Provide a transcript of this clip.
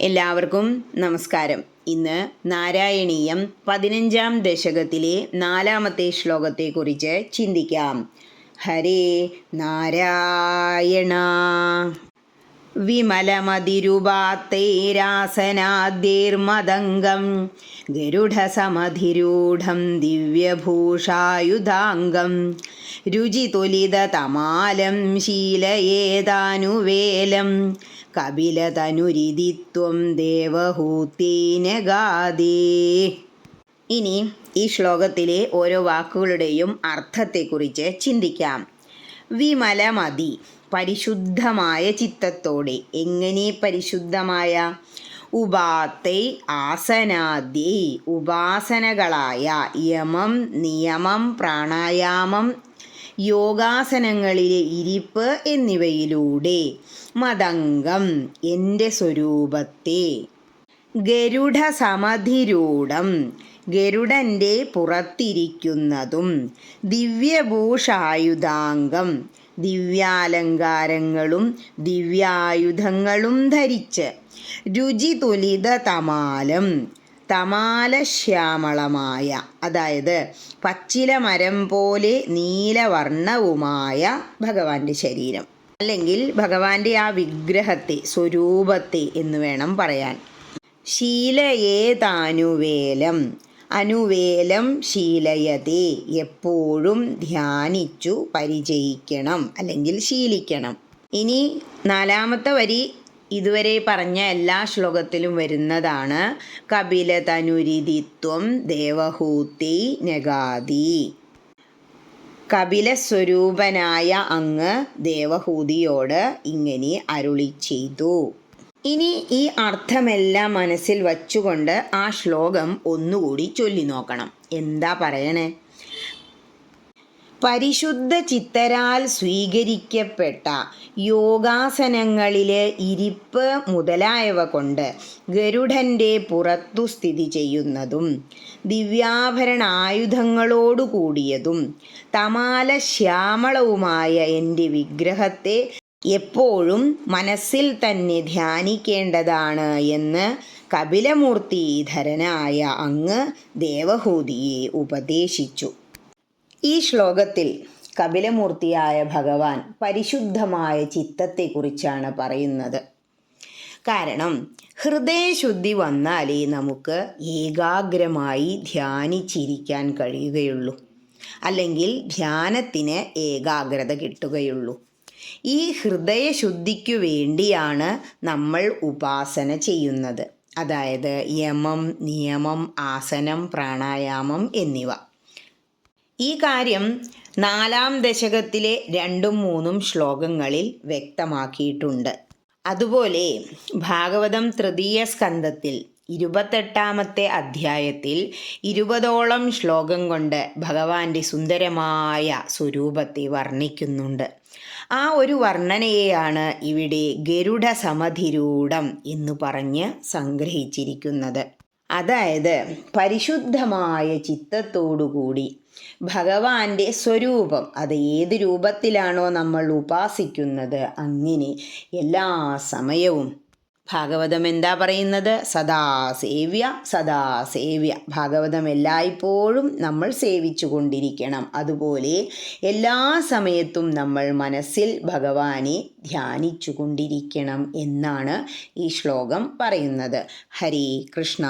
എല്ലാവർക്കും നമസ്കാരം. ഇന്ന് നാരായണീയം പതിനഞ്ചാം ദശകത്തിലെ നാലാമത്തെ ശ്ലോകത്തെ കുറിച്ച് ചിന്തിക്കാം. ഹരേ നാരായണ. വിമലമതിരുപാത്തൈരാസനാദ്യൈർമദംഗം ഗരുഡസമധിരൂഢം ദിവ്യഭൂഷായുധാംഗം രുചിതുലിതതമാലം ശീലയേതാനുവേലം കപിലതനുരിതിത്വം ദേവഹൂത്തീനഗാദേ ഇനി ഈ ശ്ലോകത്തിലെ ഓരോ വാക്കുകളുടെയും അർത്ഥത്തെക്കുറിച്ച് ചിന്തിക്കാം. വിമലമതി പരിശുദ്ധമായ ചിത്തത്തോടെ. എങ്ങനെ പരിശുദ്ധമായ? ഉപാത്തൈ ആസനാദ്യൈ ഉപാസനകളായ യമം നിയമം പ്രാണായാമം യോഗാസനങ്ങളിലെ ഇരിപ്പ് എന്നിവയിലൂടെ. മതംഗം എന്റെ സ്വരൂപത്തെ. ഗരുഡസമധിരൂഢം ഗരുഡന്റെ പുറത്തിരിക്കുന്നതും. ദിവ്യഭൂഷായുധാംഗം ദിവ്യാലങ്കാരങ്ങളും ദിവ്യായുധങ്ങളും ധരിച്ച്. രുചിതുലിത തമാലം തമാലശ്യാമളമായ അതായത് പച്ചില മരം പോലെ നീലവർണവുമായ ഭഗവാന്റെ ശരീരം. അല്ലെങ്കിൽ ഭഗവാന്റെ ആ വിഗ്രഹത്തെ സ്വരൂപത്തെ എന്ന് വേണം പറയാൻ. ശീലയേതാനുവേലം അനുവേലം ശീലയതേ എപ്പോഴും ധ്യാനിച്ചു പരിചയിക്കണം അല്ലെങ്കിൽ ശീലിക്കണം. ഇനി നാലാമത്തെ വരി ഇതുവരെ പറഞ്ഞ എല്ലാ ശ്ലോകത്തിലും വരുന്നതാണ്. കപിലതനുരിതിത്വം ദേവഹൂത്തി നഗാതി കപിലസ്വരൂപനായ അങ്ങ് ദേവഹൂതിയോട് ഇങ്ങനെ അരുളി ചെയ്തു. ഇനി ഈ അർത്ഥമെല്ലാം മനസ്സിൽ വച്ചുകൊണ്ട് ആ ശ്ലോകം ഒന്നുകൂടി ചൊല്ലി നോക്കണം എന്താ പറയണേ? പരിശുദ്ധ ചിത്തരാൽ സ്വീകരിക്കപ്പെട്ട യോഗാസനങ്ങളിലെ ഇരിപ്പ് മുതലായവ കൊണ്ട് ഗരുഡന്റെ പുറത്തു സ്ഥിതി ചെയ്യുന്നതും ദിവ്യാഭരണ ആയുധങ്ങളോടു കൂടിയതും തമാല ശ്യാമളവുമായ എന്റെ വിഗ്രഹത്തെ എപ്പോഴും മനസ്സിൽ തന്നെ ധ്യാനിക്കേണ്ടതാണ് എന്ന് കപിലമൂർത്തിധരനായ അങ്ങ് ദേവഹൂതിയെ ഉപദേശിച്ചു. ഈ ശ്ലോകത്തിൽ കപിലമൂർത്തിയായ ഭഗവാൻ പരിശുദ്ധമായ ചിത്തത്തെക്കുറിച്ചാണ് പറയുന്നത്. കാരണം ഹൃദയശുദ്ധി വന്നാലേ നമുക്ക് ഏകാഗ്രമായി ധ്യാനിച്ചിരിക്കാൻ കഴിയുകയുള്ളൂ. അല്ലെങ്കിൽ ധ്യാനത്തിന് ഏകാഗ്രത കിട്ടുകയുള്ളൂ. ഈ ഹൃദയശുദ്ധിക്കു വേണ്ടിയാണ് നമ്മൾ ഉപാസന ചെയ്യുന്നത്. അതായത് യമം നിയമം ആസനം പ്രാണായാമം എന്നിവ. ഈ കാര്യം നാലാം ദശകത്തിലെ രണ്ടും മൂന്നും ശ്ലോകങ്ങളിൽ വ്യക്തമാക്കിയിട്ടുണ്ട്. അതുപോലെ ഭാഗവതം തൃതീയ സ്കന്ധത്തിൽ ഇരുപത്തെട്ടാമത്തെ അധ്യായത്തിൽ ഇരുപതോളം ശ്ലോകം കൊണ്ട് ഭഗവാന്റെ സുന്ദരമായ സ്വരൂപത്തെ വർണിക്കുന്നുണ്ട്. ആ ഒരു വർണനയെയാണ് ഇവിടെ ഗരുഡ സമധിരൂഢം എന്ന് പറഞ്ഞ് സംഗ്രഹിച്ചിരിക്കുന്നത്. അതായത് പരിശുദ്ധമായ ചിത്തത്തോടുകൂടി ഭഗവാന്റെ സ്വരൂപം അത് ഏത് രൂപത്തിലാണോ നമ്മൾ ഉപാസിക്കുന്നത് അങ്ങനെ എല്ലാ സമയവും ഭാഗവതം എന്താ പറയുന്നത്? സദാ സേവ്യ സദാ സേവ്യ ഭാഗവതം എല്ലായ്പ്പോഴും നമ്മൾ സേവിച്ചു കൊണ്ടിരിക്കണം അതുപോലെ എല്ലാ സമയത്തും നമ്മൾ മനസ്സിൽ ഭഗവാനെ ധ്യാനിച്ചു കൊണ്ടിരിക്കണം എന്നാണ് ഈ ശ്ലോകം പറയുന്നത്. ഹരേ കൃഷ്ണ.